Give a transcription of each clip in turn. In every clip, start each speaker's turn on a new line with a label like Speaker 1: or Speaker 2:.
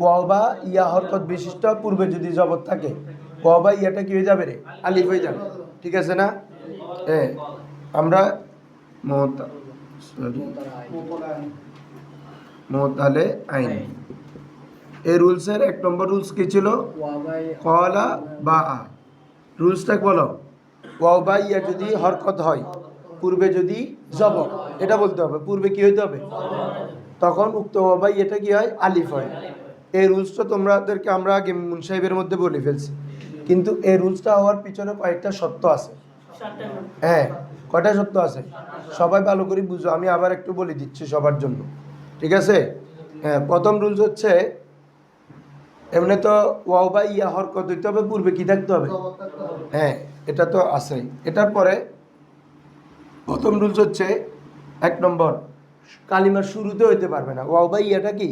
Speaker 1: Wow বা ইয়া হরকত বিশিষ্ট পূর্বে যদি জবর থাকে। ওয়াও বা ইয়াটা কি হয়ে যাবে রে? আলিফ হয়ে যাবে। ঠিক আছে না? হ্যাঁ আমরা মত সরি মোতালে আইন। এই রুলসের এক নম্বর রুলস কি ছিল? কলা বা আ। রুলসটা বলো? ওয়াও বা ইয়া যদি হরকত হয়, পূর্বে যদি জবর এটা বলতে হবে। পূর্বে কি হইতে হবে? তখন উক্ত ওয়াও বা ইয়েটা কি হয়? আলিফ হয়। এই রুলসটা তোমরাদেরকে আমরা আগে মুন সাহেবের মধ্যে বলে ফেলছি। কিন্তু এই রুলসটা হওয়ার পিছনে কয়েকটা সত্য আছে। হ্যাঁ কয়টা সত্য আছে? সবাই ভালো করে বুঝো, আমি আবার একটু বলে দিচ্ছি সবার জন্য। ঠিক আছে? হ্যাঁ প্রথম রুলস হচ্ছে, এমনি তো ওয়াও বা ইয়া হরকত হইতে হবে, পূর্বে কি থাকতে হবে? হ্যাঁ এটা তো আছেই। এটার পরে প্রথম রুলস হচ্ছে, এক নম্বর, কালিমার শুরুতে হইতে পারবে না। ওয়াও বা ইয়াটা কি?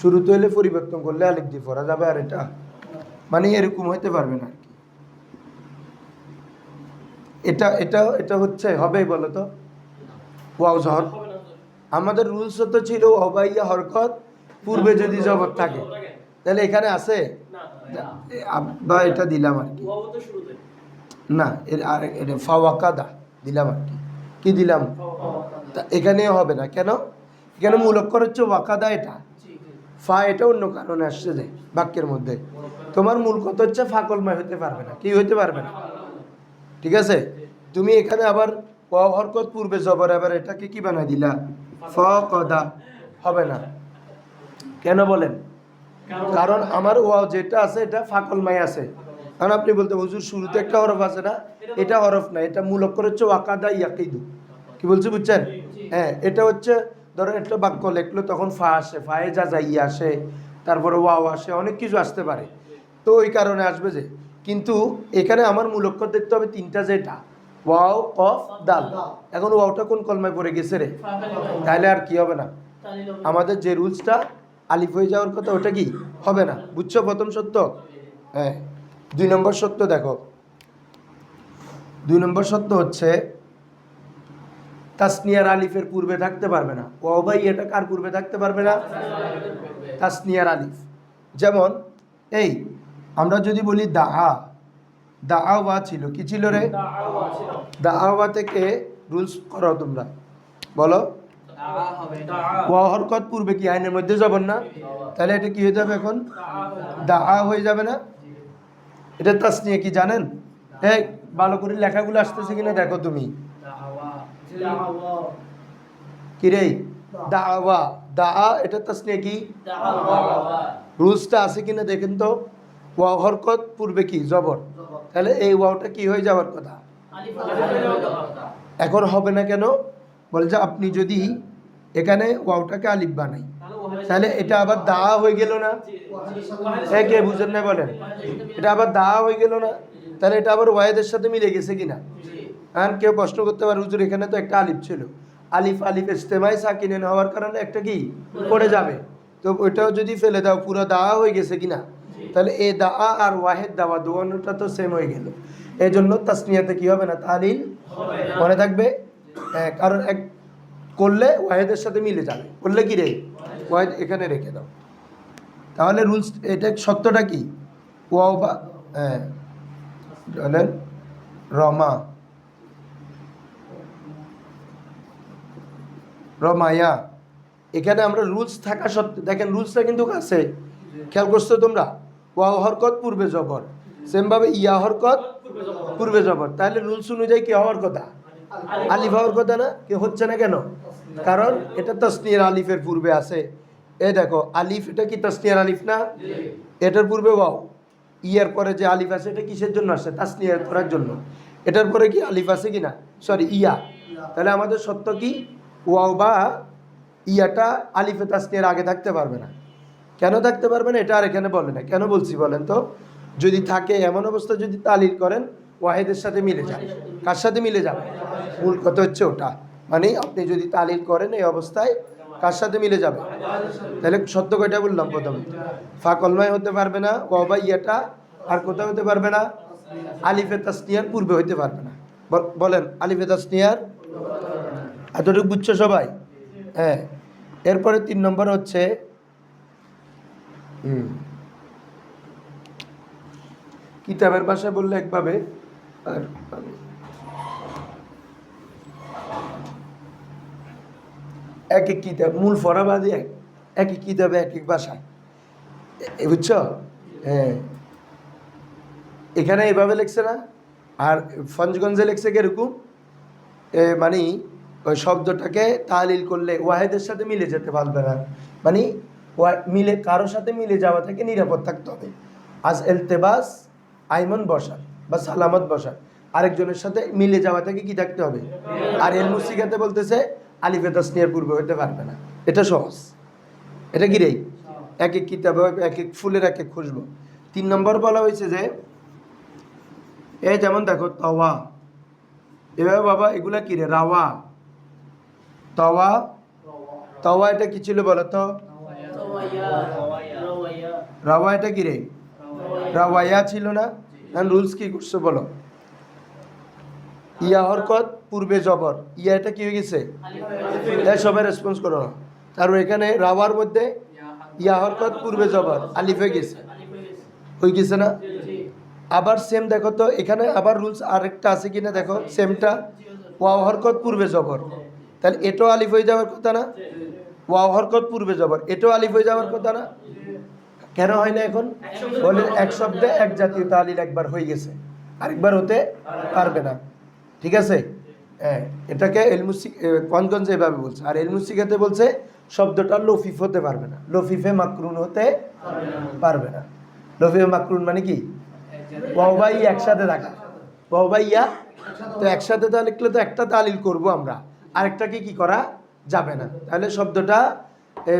Speaker 1: শুরুতে হলে পরিবর্তন করলে আলিফ দিয়ে পড়া যাবে আর এটা মানে এরকম হইতে পারবে না আর কি। এটা এটা এটা হচ্ছে হবে বলো তো? ওয়াও জহর। আমাদের রুলস তো ছিল অবাইয়া হরকত, পূর্বে যদি জবর থাকে। তাহলে এখানে আছে? বা এটা দিলাম আর কি। না, এর আর এটা ফাওয়াকাদা, দিলাম আর কি। কি দিলাম? তা এখানেও হবে না। কেন? এখানে মূল অক্ষর হচ্ছে ওয়াকাদা এটা। ফা এটা অন্য কারণে আসছে যে বাক্যের মধ্যে। তোমার মূল কথা হচ্ছে ফাকলময় হতে পারবে না। কি হইতে পারবে না? ঠিক আছে? তুমি এখানে আবার হরকত পূর্বে জবর এবার এটাকে কি বানাই দিলা? ফ কদা হবে না। কেন বলেন? কারণ আমার ওয়াও যেটা আছে, এটা ফাকলমাই আছে। কারণ আপনি বলতে হুজুর, শুরুতে একটা হরফ আছে না? এটা হরফ না, এটা মূল অক্ষর হচ্ছে ওয়াকাদা ইয়াকিদু। কি বলছি বুঝছেন? হ্যাঁ এটা হচ্ছে ধরো একটা বাক্য লেখলো, তখন ফা আসে ফায়ে যা যাই আসে, তারপরে ওয়াও আসে, অনেক কিছু আসতে পারে। তো ওই কারণে আসবে যে, কিন্তু এখানে আমার মূল অক্ষর দেখতে হবে তিনটা যেটা, ওয়াও কফ দাল। এখন ওয়াওটা কোন কলমায় পড়ে গেছে রে? তাহলে আর কি হবে না? আমাদের যে রুলসটা, আলিফ হয়ে যাওয়ার কথা, ওটা কি? হবে না। বুঝছ প্রথম সত্য? হ্যাঁ। দুই নম্বর সত্য দেখো। দুই নম্বর সত্য হচ্ছে তাসনিয়ার আলিফের পূর্বে থাকতে পারবে না। ও ভাই এটা কার পূর্বে থাকতে পারবে না? তাসনিয়ার আলিফ। যেমন, এই, আমরা যদি বলি দাহা দাওয়া ছিল। কি ছিল রে? দা দাওয়া থেকে রুলস করো তোমরা। বলো। হরকত পূর্বে কি? আইনের মধ্যে যাবেন না? তাহলে এটা কি হয়ে যাবে এখন? দা দাহা হয়ে যাবে না? এটা তাসনিয়া কি জানেন? এই, ভালো করে লেখাগুলো আসতেছে কিনা দেখো তুমি। কি রে দাওয়া। দাআ এটা তাসনিয়া কি রুলসটা আছে কিনা দেখেন তো। ওয়া হরকত পূর্বে কি? জবর। তাহলে এই ওয়াওটা কি হয়ে যাওয়ার কথা? এখন হবে না কেন? বলে যে আপনি যদি এখানে ওয়াওটাকে আলিফ বানাই তাহলে এটা আবার দা হয়ে গেল না? হ্যাঁ কে বুঝেন না বলেন? এটা আবার দা হয়ে গেল না? তাহলে এটা আবার ওয়াহেদের সাথে মিলে গেছে কিনা? আর কেউ প্রশ্ন করতে পারে, হুজুর, এখানে তো একটা আলিফ ছিল। আলিফ আলিফ ইস্তেমাই সাকিনেন হওয়ার কারণে একটা কি? পড়ে যাবে। তো ওইটাও যদি ফেলে দাও, পুরো দাওয়া হয়ে গেছে কিনা তাহলে এ দা আর ওয়াহেদ দাওয়া দোয়ানোটা তো সেম হয়ে গেল। এই জন্য তাসনিয়াতে কি হবে না? তালিল মনে থাকবে কারণ এক করলে ওয়াহেদের সাথে মিলে যাবে। করলে কি রে? ওয়াহেদ, এখানে রেখে দাও। তাহলে রুলস, এটা সত্যটা কি? ওয়াও বা হ্যাঁ। রমা। রমায়া এখানে আমরা রুলস থাকা সত্ত্বে দেখেন রুলসটা কিন্তু আছে। খেয়াল করছ তোমরা? ওয়া হরকত পূর্বে জবর। সেমভাবে ইয়া হরকত পূর্বে জবর। তাহলে রুলস অনুযায়ী কি হওয়ার কথা? আলিফ হওয়ার কথা না? কি হচ্ছে না কেন? কারণ এটা তসনিয়ার আলিফের পূর্বে আছে। এ দেখো, আলিফ, এটা কি তসনিয়ার আলিফ না? এটার পূর্বে ওয়াও। ইয়ার পরে যে আলিফ আছে, এটা কিসের জন্য আসছে? তাসনিয়ার করার জন্য। এটার পরে কি আলিফ আছে কি না? Sorry, yeah. তাহলে আমাদের সত্য কি? ওয়াও বা ইয়াটা আলিফে তাসনিয়ার আগে থাকতে পারবে না। কেন থাকতে পারবে না? এটা আর এখানে বলে না। কেন বলছি বলেন তো? যদি থাকে, এমন অবস্থা যদি তালিল করেন, ওয়াহেদের সাথে মিলে যাবে। কার সাথে মিলে যাবে? মূল কথা হচ্ছে ওটা। মানে আপনি যদি তালিল করেন এই অবস্থায়, কার সাথে মিলে যাবে? তাহলে সত্য কয়টা বললাম প্রথমে? ফাকলময় হতে পারবে না ওয়াবা ইয়াটা আর কোথাও হতে পারবে না, আলিফে তাসনিয়ার পূর্বে হতে পারবে না। বল- বলেন, আলিফে তাসনিয়ার এতটুকু বুঝছ সবাই? হ্যাঁ। এরপরে তিন নম্বর হচ্ছে কিতাবের ভাষায় বললে একভাবে আর এক এক কিতাব, মূল ফরাবাদী এক এক এক কিতাবে এক এক ভাষায়। বুঝছ? হ্যাঁ। এখানে এভাবে লেখছে না? আর ফঞ্জগঞ্জে লেখছে কীরকম? মানে ওই শব্দটাকে তালিল করলে ওয়াহেদের সাথে মিলে যেতে পারবে না। মানে মিলে কারোর সাথে মিলে যাওয়া থেকে নিরাপদ থাকতে হবে। আজ এলতেবাস, আইমন বসা বা সালামত বসা আরেকজনের সাথে মিলে যাওয়া থেকে কি থাকতে হবে? আর এল মুসিকাতে বলতেছে, আলিফে তাসনিয়ার পূর্বে হতে পারবে না। এটা সহজ। এটা কি রে? এক এক কিতাবে এক এক ফুলের এক এক খুশবো। তিন নম্বর বলা হয়েছে যে এ যেমন দেখো, তওয়া। এভাবে বাবা, এগুলা কি রে? রাওয়া। তওয়া? তওয়া এটা কি ছিল বলো তো? রাওয়া এটা কি রে? রাওয়াইয়া ছিল না? রুলস কি করছ বলো? ইয়া হরকত পূর্বে জবর। ইয়া এটা কি হয়ে গেছে? সবাই রেসপন্স করো না। তারপর এখানে রাওয়ার মধ্যে ইয়া হরকত পূর্বে জবর। আলিফ হয়ে গেছে। হয়ে গেছে না? আবার সেম দেখো তো, এখানে আবার রুলস আরেকটা আছে কিনা দেখো? সেমটা ওয়াও হরকত পূর্বে জবর। তাহলে এটাও আলিফ হয়ে যাওয়ার কথা না? ওয়াও হরকত পূর্বে যাবার এটাও আলিফ হয়ে যাওয়ার কথা না? কেন হয় না এখন? বলে এক শব্দে এক জাতীয় তালিল একবার হয়ে গেছে। আরেকবার হতে পারবে না। ঠিক আছে? হ্যাঁ এটাকে এলমুসি কনগঞ্জে এভাবে বলছে। আর এলমুসিকাতে বলছে, শব্দটা লফিফ হতে পারবে না। লফিফে মাকরুন হতে পারবে না। লফিফে মাকরুন মানে কি? ওয়াই একসাথে থাকা ওয়াইয়া তো একসাথে তা লিখলে তো একটা তালিল করব আমরা। আরেকটাকে কি করা যাবে না। তাহলে শব্দটা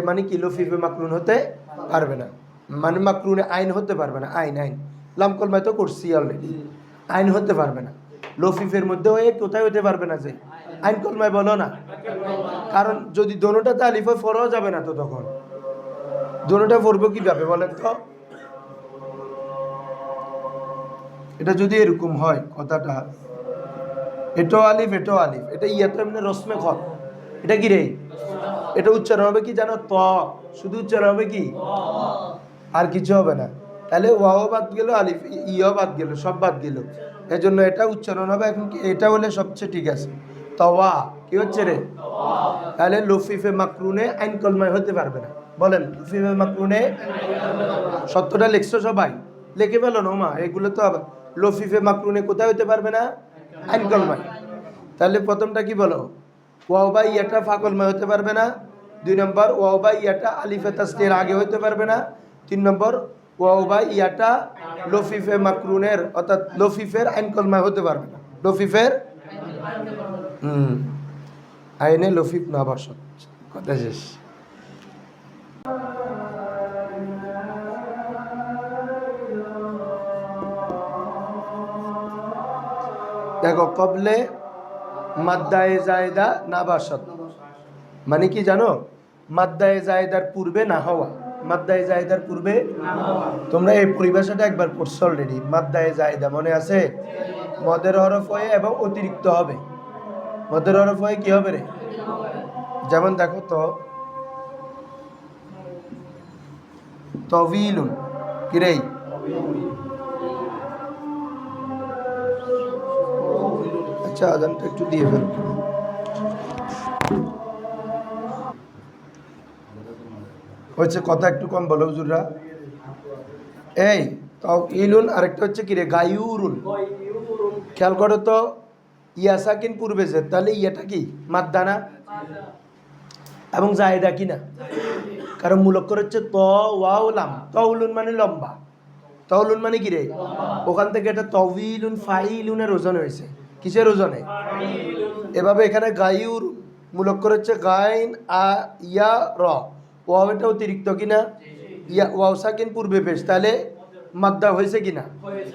Speaker 1: মানে কি লফিফে মাকরুন হতে পারবে না। মানে মাকরুনে আইন হতে পারবে না। আইন আইন। লাম কলমায় তো করছি অলরেডি আইন হতে পারবে না। লফিফের মধ্যে হয়ে কোথায় হতে পারবে না যে? আইন কলমায় বলো না। কারণ যদি দোনোটা তালিফ হয়, ফরাও যাবে না তো তখন। দোনোটা পড়ব কীভাবে বলেন তো? এটা যদি এরকম হয়, কথাটা। এটো আলিফ এটো আলিফ। এটা ইয়া তো এমনি রসমে খত এটা কি রে? এটা উচ্চারণ হবে কি জানো? ত। শুধু উচ্চারণ হবে কি? আর কিছু হবে না। তাহলে ওয়াও বাদ গেল, আলিফ, ইয় বাদ গেল, সব বাদ গেল। এই জন্য এটা উচ্চারণ হবে এখন এটা হলে সবচেয়ে ঠিক আছে। তওয়া, কি হচ্ছে রে? তাহলে লফিফে মাকরুনে আইন কলমায় হতে পারবে না। বলেন, লফিফে মাকরুনে সত্যটা লিখছো সবাই? লিখে ফেলো না মা এগুলো তো আবার লফিফে মাকরুনে কোথায় হতে পারবে না? আইন কলমায় তাহলে প্রথমটা কি বলো? ওয়াও বা ইয়াটা ফাকলমায় হতে পারবে না। দুই নম্বর ওয়াও বা ইয়াটা আলিফে তাসনির আগে হতে পারবে না। তিন নম্বর ওয়াও বা ইয়াটা লফিফে মাকরুনের, অর্থাৎ লফিফের আইন কলমায় হতে পারবে না। লফিফের? হুম। আইনে লফিফ না বসত কথা শেষ। দেখো, কবলে মাদ্দায়ে জায়দা না বাসত। মানে কি জানো? মাদ্দায়ে জায়দার পূর্বে না হওয়া। মাদ্দায়ে জায়দার পূর্বে তোমরা এই পরিভাষাটা একবার পড়ছো অলরেডি মাদ্দায়ে জায়দা, মনে আছে? মদের হরফ হয়ে এবং অতিরিক্ত হবে। মদের হরফ হয়ে কি হবে রে? যেমন দেখো তো তবিলুন কিরেই আচ্ছা আজানটা একটু দিয়ে ফেল। হচ্ছে কথা একটু কম বলো হুজুররা। এই, তাও ইলুন আরেকটা হচ্ছে কি রে? গায়ুরুন খেয়াল করো তো ইয়াসাকিন পূর্বে যে, তাহলে ইয়াটা কি? মাদ্দানা এবং জায়দা কি না? কারণ মূলক্ষর হচ্ছে ত ওয়াউলাম তউলুন মানে লম্বা। তউলুন মানে কি রে? ওখান থেকে এটা তবিলুন ফাইলুনের ওজন হয়েছে। কিসের ওজনে? এভাবে এখানে গায়ুর মূলক্ষর হচ্ছে গাইন আ, ইয়া, র। ওয়াও এটা অতিরিক্ত কিনা? ইয়া, ওয়াও সাকিন পূর্বে পেশ, তাহলে মাদ্দা হয়েছে কিনা?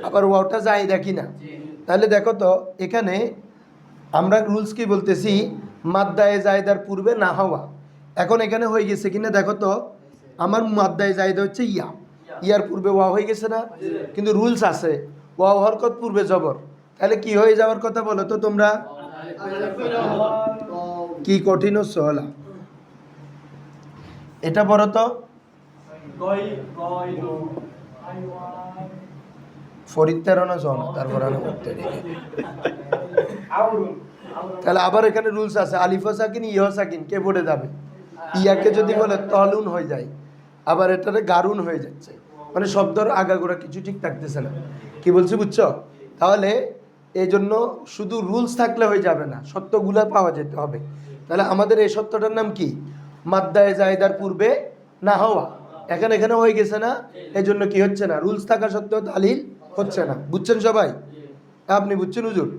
Speaker 1: আবার ওয়াওটা জায়দা কিনা? তাহলে দেখো তো, এখানে আমরা রুলস কি বলতেছি? মাদ্দায়ে জায়দার পূর্বে না হওয়া। এখন এখানে হয়ে গেছে কিনা? দেখো তো, আমার মাদ্দায়ে জায়দা হচ্ছে ইয়া। ইয়ার পূর্বে ওয়া হয়ে গেছে না? কিন্তু রুলস আছে। ওয়া হরকত পূর্বে জবর। তাহলে কি হয়ে যাওয়ার কথা বলো তো তোমরা? কি কঠিন সহলা এটা বড় তো। ফরিদ তেরো না তারপর আমি করতে দেখি তাহলে আবার এখানে রুলস আছে, আলিফা সাকিন, ইহ সাকিন, কে পড়ে যাবে? ইয়াকে যদি বলে তলুন হয়ে যায়, আবার এটাতে গারুন হয়ে যাচ্ছে। মানে শব্দর আগাগোড়া কিছু ঠিক থাকতেছে না। কি বলছি বুঝছ? তাহলে এই জন্য শুধু রুলস থাকলে হয়ে যাবে না, সত্যগুলো পাওয়া যেতে হবে। তাহলে আমাদের এই সত্যটার নাম কি? মাদ্দায় জায়দার পূর্বে না হওয়া। এখন এখানে হয়ে গেছে না এই জন্য কি হচ্ছে না? রুলস থাকা সত্ত্বেও তালিল হচ্ছে না। বুঝছেন সবাই? আপনি বুঝছেন হুজুর?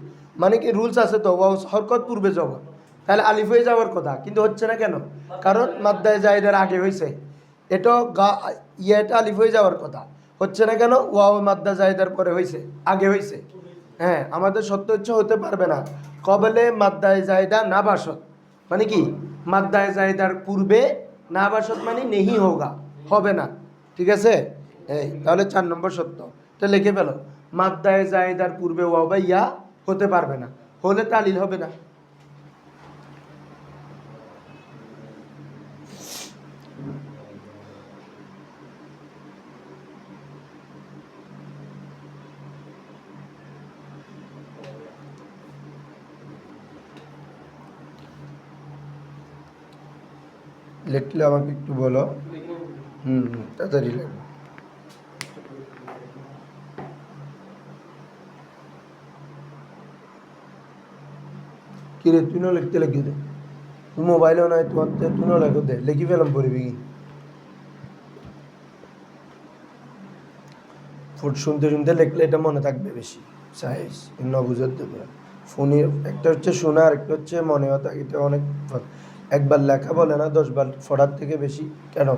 Speaker 1: মানে কি রুলস আছে তো হরকত পূর্বে জবর তাহলে আলিফ হয়ে যাওয়ার কথা, কিন্তু হচ্ছে না কেন? কারণ মাদ্দায় জায়দার আগে হয়েছে। এটা গা, ইয়েটা আলিফ হয়ে যাওয়ার কথা। হচ্ছে না কেন? ওয়াও মাদ্দা জায়দার পরে হয়েছে, আগে হয়েছে। হ্যাঁ আমাদের সত্য ইচ্ছা হতে পারবে না। কবলে মাদ্দায় জায়দা না বাসত মানে কি? মাদ্দায় জায়দার পূর্বে না বাসত মানে নেহি হোগা, হবে না। ঠিক আছে? এই, তাহলে চার নম্বর সত্য। এটা লিখে ফেল। মাদ্দায় জায়দার পূর্বে ওয়াবাইয়া ইয়া হতে পারবে না। হলে তালিল হবে না। লিখলে আমাকে একটু বলো। হুম তাড়াতাড়ি লেখো। কিরে তুই না লিখতে লিখে দে তুই মোবাইলেও নাই তোমার, তো তুই না লেখো দে, লিখি ফেলাম পড়বি কি? ফুট শুনতে শুনতে লিখলে এটা মনে থাকবে বেশি। সাইজ ন বুঝতে দেবে ফোনে একটা হচ্ছে শোনা আর একটা হচ্ছে মনেও থাকে এটা অনেক একবার লেখা বলে না, দশবার পড়ার থেকে বেশি কেন?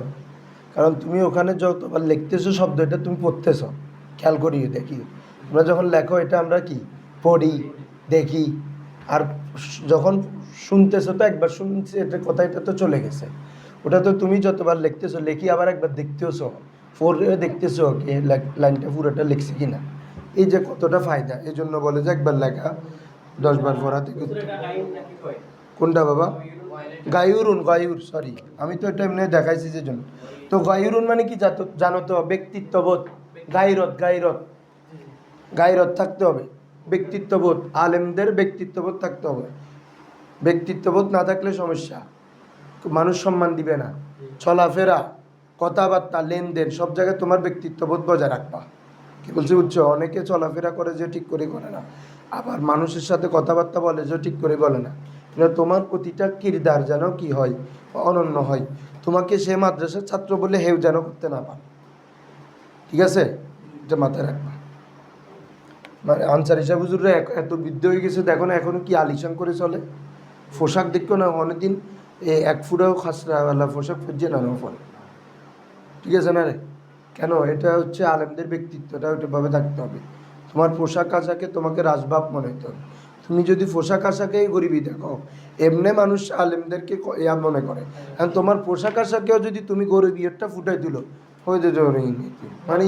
Speaker 1: কারণ তুমি ওখানে যতবার লিখতেছো শব্দ এটা তুমি পড়তেছো। খেয়াল করি দেখি। তোমরা যখন লেখো, এটা আমরা কি? পড়ি, দেখি। আর যখন শুনতেছো তো একবার শুনছি, এটা কথা এটা তো চলে গেছে। ওটা তো তুমি যতবার লিখতেছো, লেখি আবার একবার দেখতেছো পড়ে দেখতেছো কি লাইনটা পুরোটা লিখছি কিনা। এই যে কতটা ফায়দা এই জন্য বলে যে একবার লেখা দশবার পড়া থেকে কোনটা বাবা? গায়ুরুন, গায়ুর সরি আমি তো এটা এমনি দেখাইছি যে জন্য তো গায়ুরুন মানে কি জানো তো ব্যক্তিত্ববোধ। গাইরত গাইরত গাইরত থাকতে হবে। ব্যক্তিত্ববোধ। আলেমদের ব্যক্তিত্ববোধ থাকতে হবে। ব্যক্তিত্ববোধ না থাকলে সমস্যা। মানুষ সম্মান দিবে না। চলাফেরা, কথাবার্তা, লেনদেন, সব জায়গায় তোমার ব্যক্তিত্ববোধ বজায় রাখবা। কি বলছি বুঝছ অনেকে চলাফেরা করে যে ঠিক করে করে না। আবার মানুষের সাথে কথাবার্তা বলে যে ঠিক করে বলে না। কিন্তু তোমার প্রতিটা কিরদার যেন কি হয়, অনন্য হয়। তোমাকে সে মাদ্রাসার ছাত্র বলে হেউ যেন করতে না পারে। ঠিক আছে? এটা মাথায় রাখবা। মানে আনসার হিসাব হুজুররা এত বৃদ্ধ হয়ে গেছে দেখো না এখনও কি আলিশান করে চলে? পোশাক দেখো না, অনেকদিন এক ফুটাও খাসরাওয়ালা পোশাক পর্যন্ত না পরে। ঠিক আছে না রে? কেন? এটা হচ্ছে আলেমদের ব্যক্তিত্বটা ওইটাভাবে থাকতে হবে। তোমার পোশাক আশাকে তোমাকে রাজভাব মনে হতে হবে। তুমি যদি পোশাক আশাকেই গরিবী দেখো, এমনি মানুষ আলেমদেরকে ইয়া মনে করে। কারণ তোমার পোশাক আশাকেও যদি তুমি গরিবিয়তটা ফুটাই দিল হয়ে যে মানে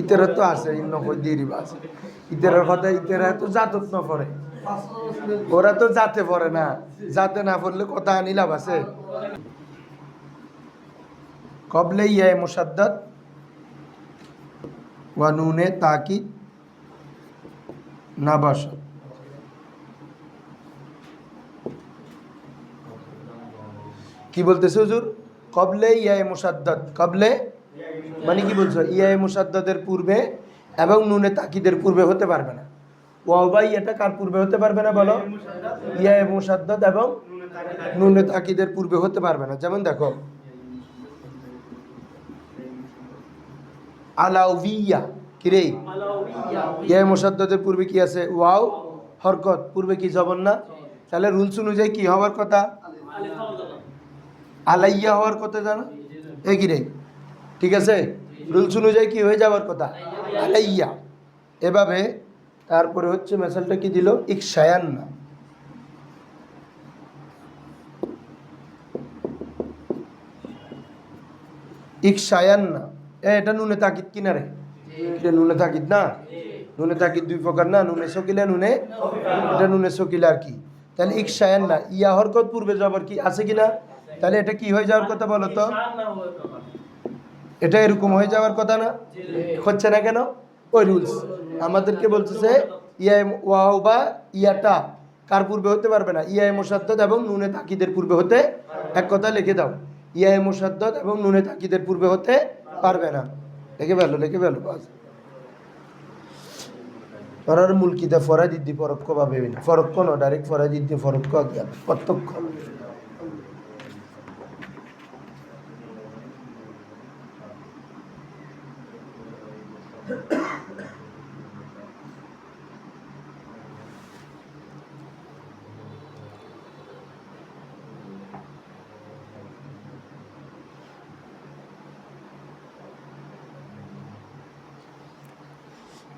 Speaker 1: ইতেরা তো আছে ইন্ন কই দেরি আছে। ইতেরার কথা ইতেরা তো জাতত না পড়ে। ওরা তো জাতে পড়ে না। জাতে না পড়লে কথা আনি লাভ আছে। কবলে ইয়ে মুসাদ্দাদ ওয়া নুনে তাকিদ নাবাসত কি বলতেছে হুজুর কবলে ইয়ায়ে মুসাদ্দাদ কবলে মানে কি বলছো ইয়ায়ে মুসাদ্দাদের পূর্বে এবং নুনে তাকিদের পূর্বে হতে পারবে না ওয়াবাই এটা কার পূর্বে হতে পারবে না বলো ইয়ায়ে মুসাদ্দাদ এবং নুনে তাকিদের পূর্বে হতে পারবে না যেমন দেখো আলাউভিয়া কিরে? ইয়ে মুসাদ্দাদের পূর্বে কি আছে? ওয়াও হরকত। পূর্বে কি জবন না? তাহলে রুলস অনুযায়ী কি হওয়ার কথা? আলাইয়া হওয়ার কথা জানো? এ কি রে ঠিক আছে? রুলস অনুযায়ী কি হয়ে যাওয়ার কথা? আলাইয়া। এভাবে তারপরে হচ্ছে মেসালটা কি দিল? ইকসায়ান না। ইকসায়ান না। এ, এটা নুনে তাকিদ কিনা রে এটা নুনে তাকিদ না? নুনে তাকিদ দুই প্রকার না, নুনে সকিলে নুনে এটা নুনে সকিলে আর কি। তাহলে ইকসায়ান না, ইয়া হরকত পূর্বে যাবার কি আছে কিনা? তাহলে এটা কি হয়ে যাওয়ার কথা বলো তো?
Speaker 2: না
Speaker 1: এটা এরকম হয়ে যাওয়ার কথা না? হচ্ছে না কেন? ওই রুলস। আমাদেরকে বলতেছে ইয়াম ওয়াও বা ইয়াটা কার পূর্বে হতে পারবে না? ইয়া মোসাদ্দদ এবং নুনে তাকিদের পূর্বে হতে এক কথা লিখে দাও। ইয়া মোসাদ্দদ এবং নুনে তাকিদের পূর্বে হতে পারবে না। লিখে ফেলো লিখে ফেলো ফরার মূল মুলকিদা ফরাজ ইদ্দি পরোক্ষ ভাবে না ফরক্ষ ন ডাইরেক্ট ফরাজ ইদ্দি ফরক্ষ প্রত্যক্ষ।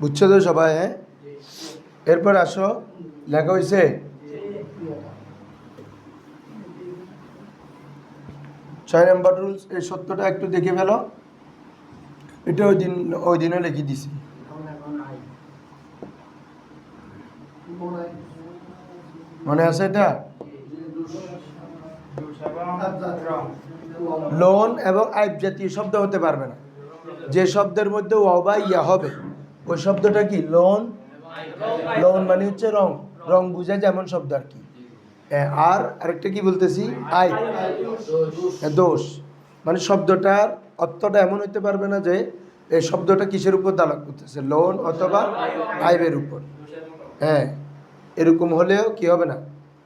Speaker 1: বুঝছ তো সবাই হ্যাঁ? এরপর আসো, লেখা হয়েছে ছয় নম্বর রুলস, এই সত্যটা একটু দেখে ফেলো। এটা ওই দিন, ওই দিনও লিখে দিছি। মনে আছে এটা? লোন এবং আইব জাতীয় শব্দ হতে পারবে না। যে শব্দের মধ্যে ওয়া ইয়া হবে। ওই শব্দটা কি? লোন? লোন মানে হচ্ছে রং। রং বুঝায় যেমন শব্দ আর কি। হ্যাঁ, আর আরেকটা কি বলতেছি? আই। হ্যাঁ, দোষ। মানে শব্দটার অর্থটা এমন হইতে পারবে না যে এই শব্দটা কিসের উপর দালাক করতেছে? লোন অথবা আইবের উপর। হ্যাঁ এরকম হলেও কি হবে না?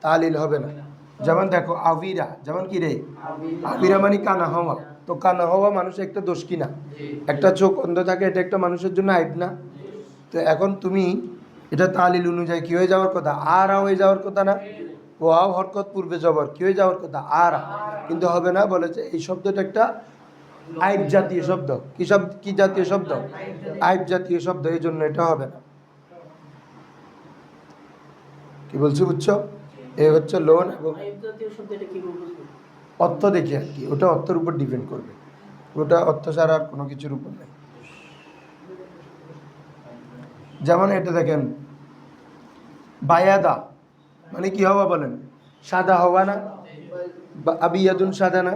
Speaker 1: তালিল হবে না। যেমন দেখো আবিরা। যেমন কি রে? আবিরা মানে কানা হওয়া। তো কানা হওয়া মানুষের একটা দোষ কিনা একটা চোখ অন্ধ থাকে এটা একটা মানুষের জন্য আইব না। তো এখন তুমি এটা তালিল অনুযায়ী কি হয়ে যাওয়ার কথা? আর হয়ে যাওয়ার কথা না? ওয়াও হরকত পূর্বে জবর কি হয়ে যাওয়ার কথা? আর। কিন্তু হবে না বলেছে এই শব্দটা একটা আইব জাতীয় শব্দ। কি শব্দ? কি জাতীয় শব্দ? আইব জাতীয় শব্দ এই জন্য এটা হবে না। কি বলছি বুঝছ? এই হচ্ছে লোন এবং অর্থ দেখে আর কি। ওটা অর্থের উপর ডিপেন্ড করবে। ওটা অর্থ ছাড়া আর কোনো কিছুর উপর নেই। যেমন এটা দেখেন, বায়াদা মানে কি হওয়া বলেন? সাদা হওয়া না? আবিয়াদুন সাদা না?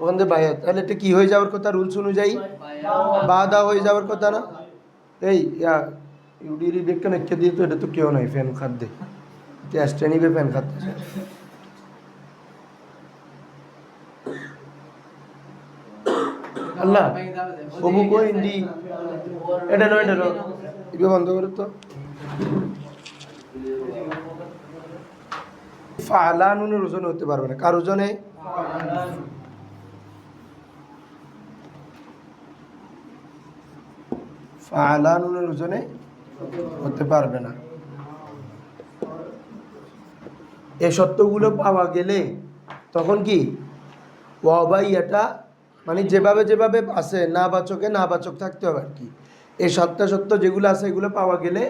Speaker 1: ওখান থেকে বায়াত তাহলে এটা কি হয়ে যাওয়ার কথা? রুলস অনুযায়ী? বাদা হয়ে যাওয়ার কথা না? এই, ইয়া ইউডিরি দেখতে না দিয়ে তো এটা তো কেউ নাই ফ্যান খাদ্যে টেস্টে নিবে ফ্যান খাদ্যে আল্লাহ অবু কই ইন্দি এটা নয় এটা নয়। ইবে বন্ধ করে তো। ফালানুনের ওজনে হতে পারবে না। কার ওজনে? ফালানুনের ওজনে হতে পারবে না। এই সত্যগুলো পাওয়া গেলে তখন কি? ওয়াবাইয়াটা মানে যেভাবে যেভাবে আছে না বাচকে না বাচক থাকতে হবে আর কি। এই সত্তা সত্য যেগুলো আছে এগুলো পাওয়া গেলে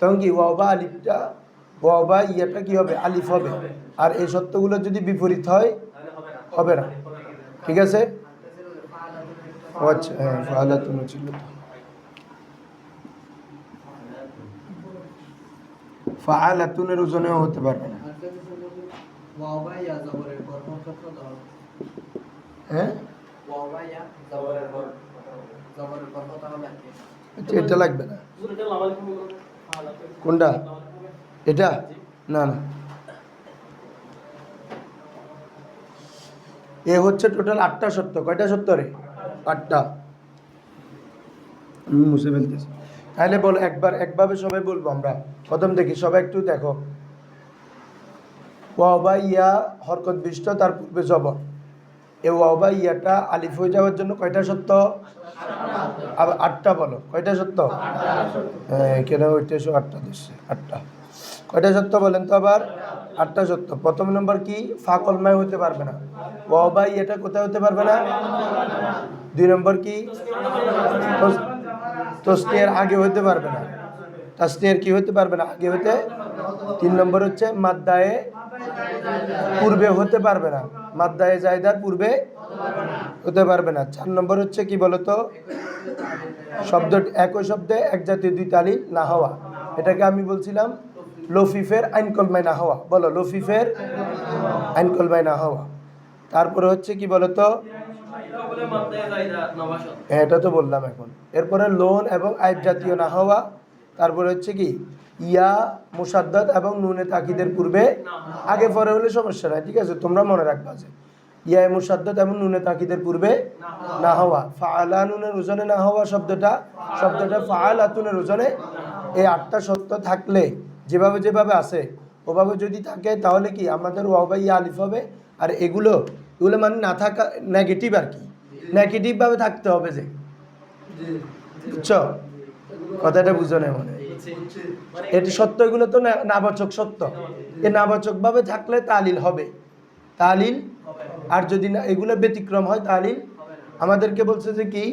Speaker 1: তখন কি ওয়াবা আলিফটা ওয়াবা ইয়াটা কি হবে? আলিফ হবে। আর এই সত্যগুলো যদি বিপরীত হয় হবে না। ঠিক আছে? আচ্ছা হ্যাঁ ছিল ওজনেও হতে পারবে না। হ্যাঁ? আচ্ছা এটা লাগবে না। কোনটা? এটা? না না। এ হচ্ছে টোটাল আটটা সত্য। কয়টা সত্য রে? আটটা। আমি মুছে ফেলতেছি। তাহলে বল, একবার, একভাবে সবাই বলব আমরা। প্রথম দেখি সবাই একটু দেখো। ওয়াবা ইয়া হরকত বিষ্ট, তার পূর্বে জবর। এ ওয়াবা ইয়াটা আলিফ হয়ে যাওয়ার জন্য কয়টা সত্য? আবার আটটা বলো, কয়টা সত্য? হ্যাঁ কেন ওইটা সব আটটা দিচ্ছে, আটটা। কয়টা সত্য বলেন তো আবার? আটটা সত্য। প্রথম নম্বর কি? ফাকলমায় হতে পারবে না। ওয়াবাই এটা কোথায় হতে পারবে না? দুই নম্বর কি? তস্তিয়ার আগে হতে পারবে না। তাস্তিয়ার কি হতে পারবে না? আগে হতে তিন নম্বর হচ্ছে মাদ্দায়ে পূর্বে হতে পারবে না। মাদ্দায়ে জায়দার পূর্বে হতে পারবে না। চার নম্বর হচ্ছে কি বলতো? শব্দ একই শব্দে এক জাতীয় দুই তালি না হওয়া। এটাকে আমি বলছিলাম লফিফের আইন কলমায় না হওয়া। বলো লফিফের আইন কলমায় না হওয়া। তারপরে হচ্ছে কি বলতো? হ্যাঁ, এটা তো বললাম এখন। এরপরে লোন এবং আইব জাতীয় না হওয়া। তারপরে হচ্ছে কি, ইয়া মুসাদ্দাত এবং নুনে তাকিদের পূর্বে আগে পরে হলে সমস্যা নাই, ঠিক আছে? তোমরা মনে রাখবা যে ইয়া মুসাদ্দাত এবং নুনে তাকিদের পূর্বে না হওয়া। ফাআলা নুনের ওজনে না হওয়া শব্দটা শব্দটা ফাল আতুনের ওজনে। এই আটটা সত্য থাকলে যেভাবে যেভাবে আছে, ওভাবে যদি থাকে তাহলে কি আমাদের ওয়া বা ইয়া আলিফ হবে? আর এগুলো এগুলো মানে না থাকা নেগেটিভ আর কি। নেগেটিভভাবে থাকতে হবে যে। বুঝছ? কথাটা বুঝো না মনে এটি সত্য, এগুলো তো নাবাচক সত্য। এ নাবাচক ভাবে থাকলে তালিল হবে। তালিল আর যদি না, এগুলো ব্যতিক্রম হয়, তালিল আমাদেরকে বলছে যে কি,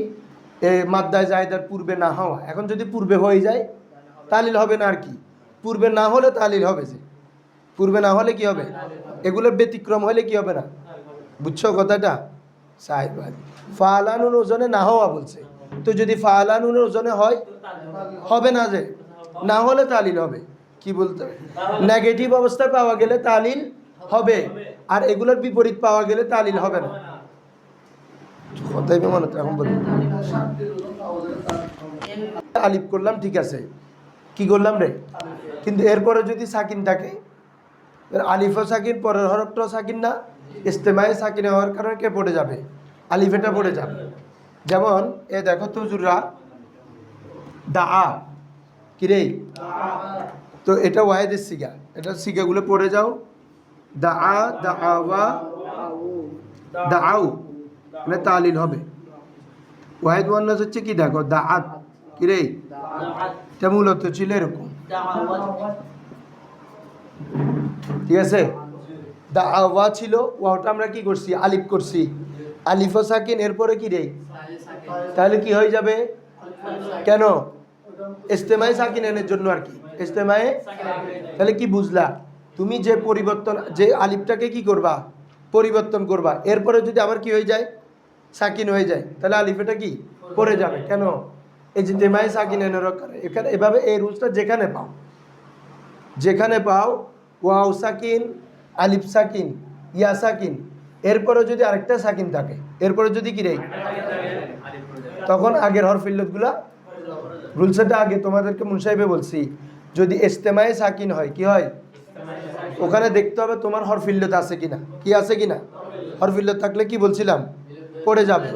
Speaker 1: এ মাদ্দায় জায়দার পূর্বে না হওয়া। এখন যদি পূর্বে হয়ে যায়, তালিল হবে না আর কি। পূর্বে না হলে তালিল হবে যে। পূর্বে না হলে কি হবে? এগুলো ব্যতিক্রম হলে কি হবে না? বুঝছ কথাটা? সাহেব ফালানুন ওজনে না হওয়া বলছে। তো যদি ফালানুন ওজনে হয়, হবে না যে? না হলে তালিল হবে। কি বলতে? নেগেটিভ অবস্থায় পাওয়া গেলে তালিল হবে। আর এগুলোর বিপরীত পাওয়া গেলে তালিল হবে না। কথাই করলাম, ঠিক আছে। কি করলাম রে? কিন্তু এরপরে যদি সাকিন থাকে আলিফও সাকিন, পরের হরফটাও সাকিন না। ইস্তেমায় সাকিন হওয়ার কারণে কে পড়ে যাবে? আলিফেটা পড়ে যাবে। যেমন, এ দেখো তুজুরা দা আ কিরে? তো এটা ওয়াহেদের সিগা এটা সিগাগুলো পড়ে যাও। দা আ দা আওয়া দা আউ মানে তালিল হবে। ওয়াহেদ ওয়ান্নাস হচ্ছে কি দেখো? দা আত কিরে? এটা মূলত ছিল এরকম। ঠিক আছে? দা আওয়া ছিল, ওয়াটা আমরা কি করছি? আলিফ করছি। আলিফ সাকিন এরপরে কি রে? তাহলে কি হয়ে যাবে? কেন? ইস্তেমায় সাকিন এনের জন্য আর কি। ইস্তেমায়? তাহলে কি বুঝলা? তুমি যে পরিবর্তন যে আলিফটাকে কি করবা? পরিবর্তন করবা। এরপরে যদি আবার কি হয়ে যায়? সাকিন হয়ে যায়। তাহলে আলিফেটা কি? পড়ে যাবে। কেন? এই যে তেমায় সাকিন কারণে এখানে এভাবে এই রুলসটা যেখানে পাও। যেখানে পাও ওয়াও সাকিন আলিফ সাকিন ইয়া সাকিন। এরপরে যদি আরেকটা সাকিন থাকে এরপরে যদি কি রে? তখন আগের হর হরফিল্লতগুলা রুলসটা আগে তোমাদেরকে মুনসাহিবে বলছি, যদি ইস্তেমায় সাকিন হয়, কি হয়? ওখানে দেখতে হবে তোমার হরফিল্লত আছে কিনা। কি আছে কিনা? হরফিল্লত থাকলে কি বলছিলাম? পড়ে যাবে।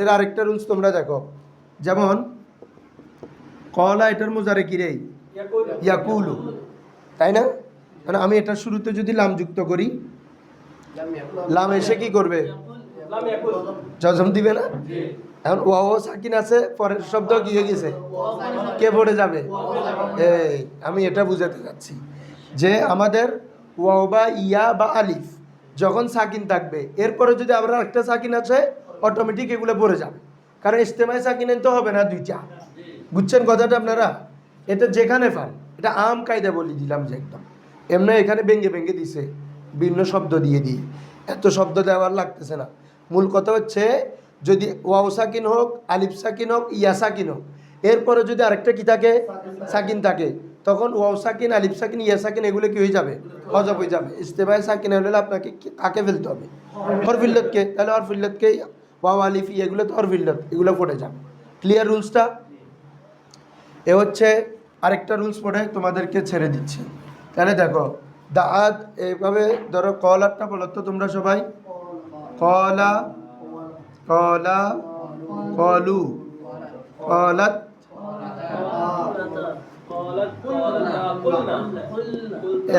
Speaker 1: এর আরেকটা রুলস তোমরা দেখো। যেমন, কলা এটার মোজারে কি রে? ইয়াকুলু। তাই না? মানে আমি এটা শুরুতে যদি লাম যুক্ত করি লাম এসে কি করবে? জজম দিবে না? এখন ও ও সাকিন আছে, পরের শব্দ কি হয়ে গেছে? কে পড়ে যাবে? এই, আমি এটা বুঝাতে চাচ্ছি যে আমাদের ওয়াও বা ইয়া বা আলিফ, যখন সাকিন থাকবে, এরপরে যদি আমরা একটা সাকিন আছে অটোমেটিক এগুলো পড়ে যাবে। কারণ ইস্তেমায় সাকিন তো হবে না দুইটা। বুঝছেন কথাটা আপনারা? এটা যেখানে পান এটা আম কায়দা বলি দিলাম যে একদম। এমনি এখানে ভেঙ্গে ভেঙ্গে দিছে। বিভিন্ন শব্দ দিয়ে দিয়ে এত শব্দ দেওয়ার লাগতেছে না। মূল কথা হচ্ছে, যদি ওয়াও সাকিন হোক, আলিফ সাকিন হোক, ইয়া সাকিন হোক, এরপরে যদি আরেকটা কি থাকে? সাকিন থাকে। তখন ওয়াও সাকিন, আলিফ সাকিন, ইয়া সাকিন, এগুলো কি হয়ে যাবে? হজব হয়ে যাবে। ইস্তেমায় সাকিন হলে আপনাকে কাকে ফেলতে হবে? হরফিল্লতকে তাহলে হরফিল্লতকে ওয়াও, আলিফ এগুলো তো হরফিল্লত এগুলো পড়ে যাবে। ক্লিয়ার রুলসটা? এ হচ্ছে আরেকটা রুলস পড়ে, তোমাদেরকে ছেড়ে দিচ্ছি। তাহলে দেখো দাআত এইভাবে ধরো কলারটা বলো তো তোমরা সবাই। কলা কলা, কলু, কলাত।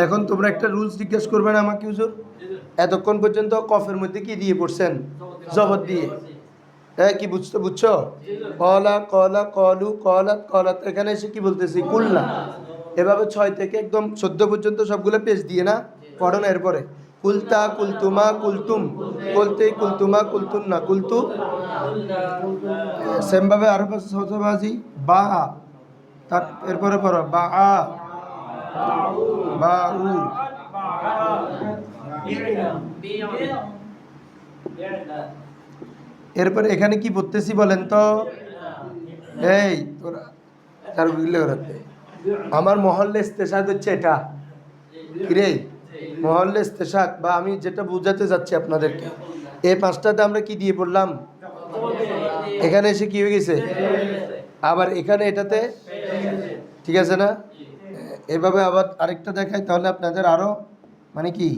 Speaker 1: এখন তোমরা একটা রুলস জিজ্ঞেস করবে না আমাকে হুজুর? এতক্ষণ পর্যন্ত কফের মধ্যে কি দিয়ে পড়ছেন? জবর দিয়ে। হ্যাঁ কি বুঝতে বুঝছ? কলা কলা, কলু, কলাত কলাত। এখানে এসে কি বলতেছি? কুল্লা। এভাবে ছয় থেকে একদম চোদ্দ পর্যন্ত সবগুলো পেজ দিয়ে না? পড়ো না এরপরে। কুলতা, কুলতুমা, কুলতুম। কুলতে কুলতুমা কুলতুম না, কুলতু? সেমভাবে আরও সহজবাজি বা। তার এরপরে পড়ো। বা, আ। বা, উ। এরপরে এখানে কি পড়তেছি বলেন তো? এই, তোরা তার বুঝলে ওরাতে আমার মহল্লে ইস্তেসাদ হচ্ছে এটা। কিরে? মহল্লে ইস্তেসাদ বা আমি যেটা বুঝাতে যাচ্ছি আপনাদেরকে। এই পাঁচটাতে আমরা কি দিয়ে পড়লাম? এখানে এসে কি হয়ে গেছে? আবার এখানে এটাতে? ঠিক আছে না? এভাবে আবার আরেকটা দেখাই, তাহলে আপনাদের আরও মানে কি,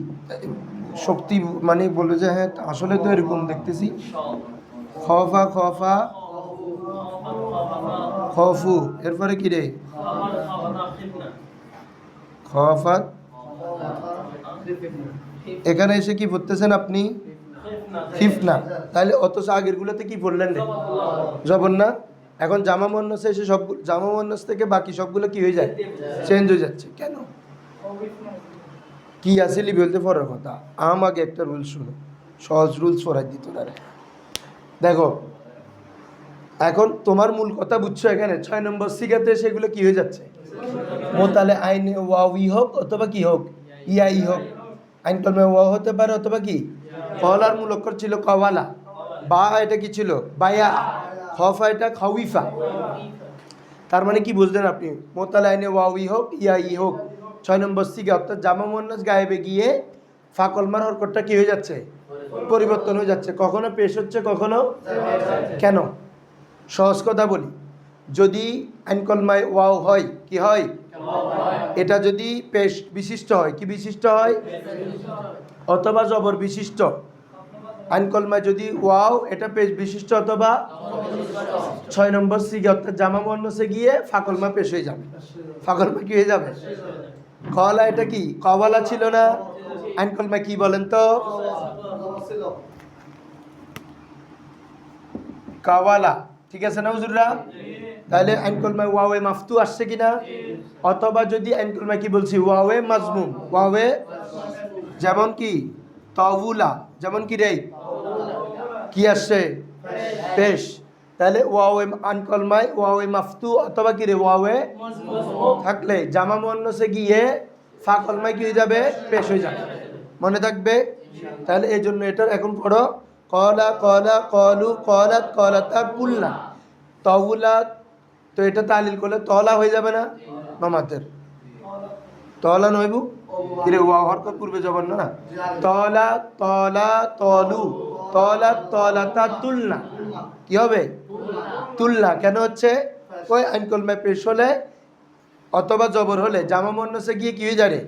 Speaker 1: শক্তি মানে বলবে যে হ্যাঁ আসলে তো এরকম দেখতেছি। খফা খফা খফু, এরপরে কি রে? খফাত। এখানে এসে কি পড়তেছেন আপনি? খিফনা। তাহলে অথচ আগেরগুলোতে কি পড়লেন রে? জবর না? এখন জামা মন্নসে এসে সব, জামা মন্নস থেকে বাকি সবগুলো কি হয়ে যায়? চেঞ্জ হয়ে যাচ্ছে। কেন? কি আসিলি বলতে পরের কথা? আম আগে একটা রুল শুনো। সহজ রুলস ফরাই দিত না রে। দেখো এখন তোমার মূল কথা বুঝছ এখানে। ছয় নম্বর সিগাতে সেগুলো কি হয়ে যাচ্ছে? মোতালে আইনে ওয়াউই হোক অথবা কি হোক ইয়াই হোক। আইন কলমে ওয়া হতে পারে অথবা কি? কলার মূল অক্ষর ছিল কওয়ালা। বা এটা কি ছিল? বায়া। খফা এটা খাউইফা। তার মানে কি বুঝলেন আপনি? মোতালে আইনে ওয়াউই হোক ইয়াই হোক। ছয় নম্বর সিগা অর্থাৎ জামা মোহান্নাস গায়েবে গিয়ে ফাকলমার হরকটটা কি হয়ে যাচ্ছে? পরিবর্তন হয়ে যাচ্ছে। কখনো পেশ হচ্ছে, কখনো কেন? সহজ কথা বলি। যদি আইনকলমায় ওয়াও হয়, কি হয়? এটা যদি পেশ বিশিষ্ট হয়, কি বিশিষ্ট হয়? অথবা জবর বিশিষ্ট। আইনকলমায় যদি ওয়াও, এটা পেশ বিশিষ্ট অথবা ছয় নম্বর সিগে, অর্থাৎ জামা মন্নসে গিয়ে ফাকলমা পেশ হয়ে যাবে। ফাকলমা কি হয়ে যাবে? কলা এটা কি? কবালা ছিল না? আইনকলমা কি বলেন তো? কাওয়ালা ঠিক আছে না হুজুররা? তাহলে আইন কলমায় ওয়াওয়ে মাফতু আসছে কিনা? অথবা যদি আইন কলমায় কি বলছি, ওয়াওয়ে মাজমুম, ওয়াওয়ে যেমন কি? তবুলা যেমন কি রে? কি আসছে? পেশ। তাহলে ওয়াওয়ে আইন কলমায় ওয়াওয়ে মাফতু অথবা কি রে? ওয়াওয়ে থাকলে জামা মন্নসে গিয়ে ফা কলমায় কি হয়ে যাবে? পেশ হয়ে যাবে। মনে থাকবে? তাহলে এই জন্য এটার এখন পড়ো। কলা কলা, কলু, কলাত, কলাতা, কুল্লা। তউলাত তো এটা তালিল করলে তলা হয়ে যাবে না? মামাদের তলা নইবু কিরে, ওয়া হরকত পূর্বে যাবেন না? তলা তলা, তলু, তলা, তলাতা তুলনা কি হবে? তুলনা কেন হচ্ছে? ওই আইন কলমায় পেশ হলে অথবা জবর হলে। জামা মন্নসে গিয়ে কি হয়ে যাবে?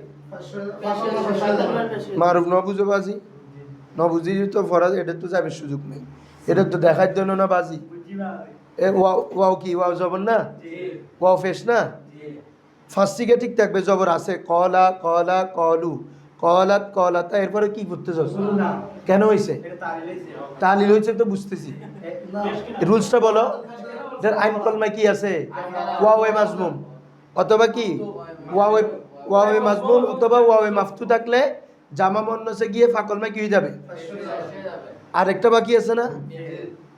Speaker 1: মারুফ ন বুঝো বাজি। ন বুঝি তো ফরাজ এটা তো যাবে সুযোগ নেই। এটা তো দেখার জন্য না বাজি। এ, ওয়াও ওয়াও কি, ওয়াও জবর না? ওয়াও ফেস না? ফার্স্ট দিকে ঠিক থাকবে, জবর আছে। কলা কলা, কলু। কলাত, কলাতা, এরপরে কি করতে চাস কেন হয়েছে তালিল হয়েছে তো বুঝতেছি। রুলসটা বলো। যার আইন কলমায় কি আছে? ওয়াওয়ে মাজমুম। অথবা কি? ওয়াওয়ে ওয়াওয়ে মাজমুম অথবা ওয়াওয়ে মাফতু থাকলে জামা মন্নসে গিয়ে ফাকলমায় কি হয়ে যাবে? আরেকটা বাকি আছে না?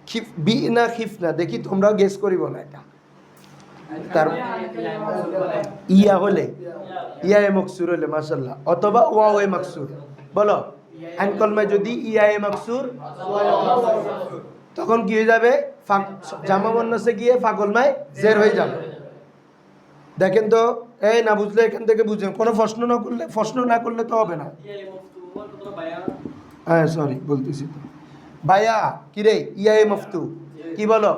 Speaker 1: খিফ, বি না খিফ না, দেখি তোমরাও গেস করিব না এটা। তার ইয়া হলে, ইয়া এ মকসুর হলে মাসাল্লাহ অথবা ওয়াও এ মকসুর। বলো আইন কলমায় যদি ইয়া এ মকসুর, তখন কি হয়ে যাবে? জামা মন্নসে গিয়ে ফাকলমায় জের হয়ে যাবে। দেখেন তো এই না বুঝলে এখান থেকে বুঝেন কোনো প্রশ্ন না করলে, প্রশ্ন না করলে তো হবে না। হ্যাঁ সরি বলতেছি তো। ভাইয়া, কিরে, ইয়া এ মুফতু, কি বলো?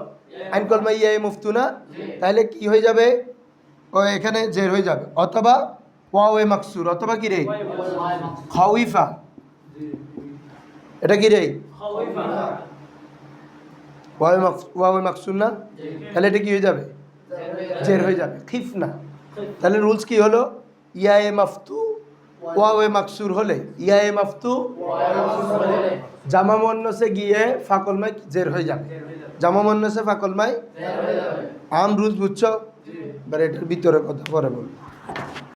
Speaker 1: আইন কলমা ইয়া এ মুফতু না? তাহলে কি হয়ে যাবে? ও, এখানে জের হয়ে যাবে। অথবা ওয়াও এ মাকসুর, অথবা কি রে? খাউইফা। এটা কি রে? ওয়াও মাকস ওয়াও মাকসুর না? তাহলে এটা কি হয়ে যাবে? জের হয়ে যাবে। খিফ না। তাহলে রুলস কি হলো? ইয়া এ মাফতু ওয়া ওয়ে মাকসুর হলে। ইয়া এ মাফতু জামা মন্নসে গিয়ে ফাকলমাই জের হয়ে যাবে। জামা মন্নসে ফাকলমাই আম রুলস বুঝছ? এবার এটার ভিতরে কথা পরে বলব।